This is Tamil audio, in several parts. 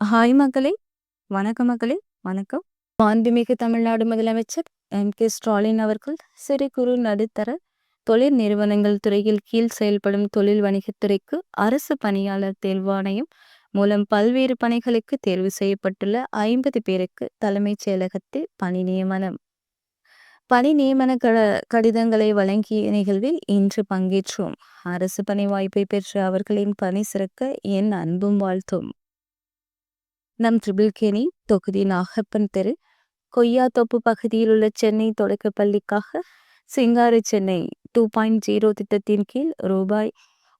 ஹாய் மக்களே! வணக்கம் மக்களே! வணக்கம். மாண்புமிகு தமிழ்நாடு முதலமைச்சர் எம். கே. ஸ்டாலின் அவர்கள் சிறு, குறு, நடுத்தர தொழில் நிறுவனங்கள் துறையில் கீழ் செயல்படும் தொழில் வணிகத்துறைக்கு அரசு பணியாளர் தேர்வாணையம் மூலம் பல்வேறு பணிகளுக்கு தேர்வு செய்யப்பட்டுள்ள ஐம்பது பேருக்கு தலைமைச் செயலகத்தில் பணி நியமனம். பணி நியமன கடிதங்களை வழங்கிய நிகழ்வில் இன்று பங்கேற்றோம். அரசு பணி வாய்ப்பை பெற்ற அவர்களின் பணி சிறக்க என் அன்பும் வாழ்த்தும். நம் ட்ரிபிள்கேணி தொகுதி நாகப்பன் தெரு கொய்யாத்தோப்பு பகுதியில் உள்ள சென்னை தொடக்கப் பள்ளிக்காக Singara Chennai two point zero திட்டத்தின் கீழ் ரூபாய்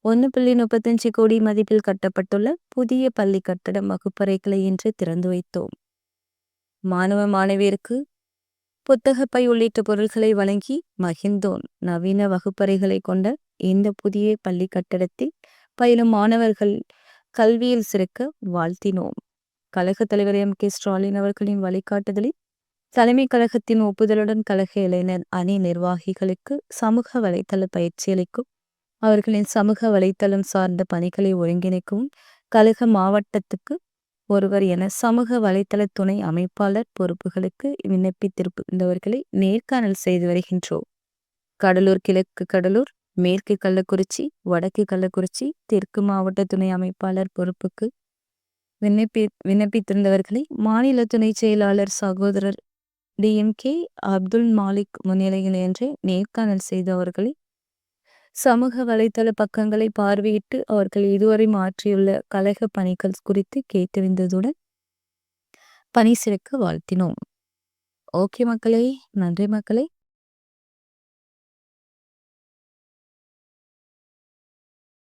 ஒன்று புள்ளி முப்பத்தஞ்சு கோடி மதிப்பில் கட்டப்பட்டுள்ள புதிய பள்ளி கட்டடம் வகுப்பறைகளை இன்று திறந்து வைத்தோம். மாணவ மாணவியருக்கு புத்தகப்பை உள்ளிட்ட பொருட்களை வழங்கி மகிழ்ந்தோன் நவீன வகுப்பறைகளை கொண்ட இந்த புதிய பள்ளி கட்டடத்தில் பயிலும் மாணவர்கள் கல்வியில் சிறக்க வாழ்த்தினோம். கழக தலைவர் எம். கே. ஸ்டாலின் அவர்களின் வழிகாட்டுதலில் தலைமை கழகத்தின் ஒப்புதலுடன் கழக இளைஞர் அணி நிர்வாகிகளுக்கு சமூக வலைத்தள பயிற்சி அளிக்கும் அவர்களின் சமூக வலைத்தளம் சார்ந்த பணிகளை ஒருங்கிணைக்கவும் கழக மாவட்டத்துக்கு ஒருவர் என சமூக வலைத்தள துணை அமைப்பாளர் பொறுப்புகளுக்கு விண்ணப்பித்திருப்பவர்களை நேர்காணல் செய்து வருகின்றோம். கடலூர் கிழக்கு கடலூர் மேற்கு கள்ளக்குறிச்சி வடக்கு கள்ளக்குறிச்சி தெற்கு மாவட்ட துணை அமைப்பாளர் பொறுப்புக்கு விண்ணப்பி விண்ணப்பித்திருந்தவர்களை மாநில துணை செயலாளர் சகோதரர் டிஎம்கே அப்துல் மாலிக் முன்னிலையில் என்று நேர்காணல் செய்த அவர்களை சமூக வலைதள பக்கங்களை பார்வையிட்டு அவர்கள் இதுவரை மாற்றியுள்ள கழக பணிகள் குறித்து கேட்டறிந்ததுடன் பணி சிறக்க வாழ்த்தினோம். ஓகே மக்களே! நன்றி மக்களே!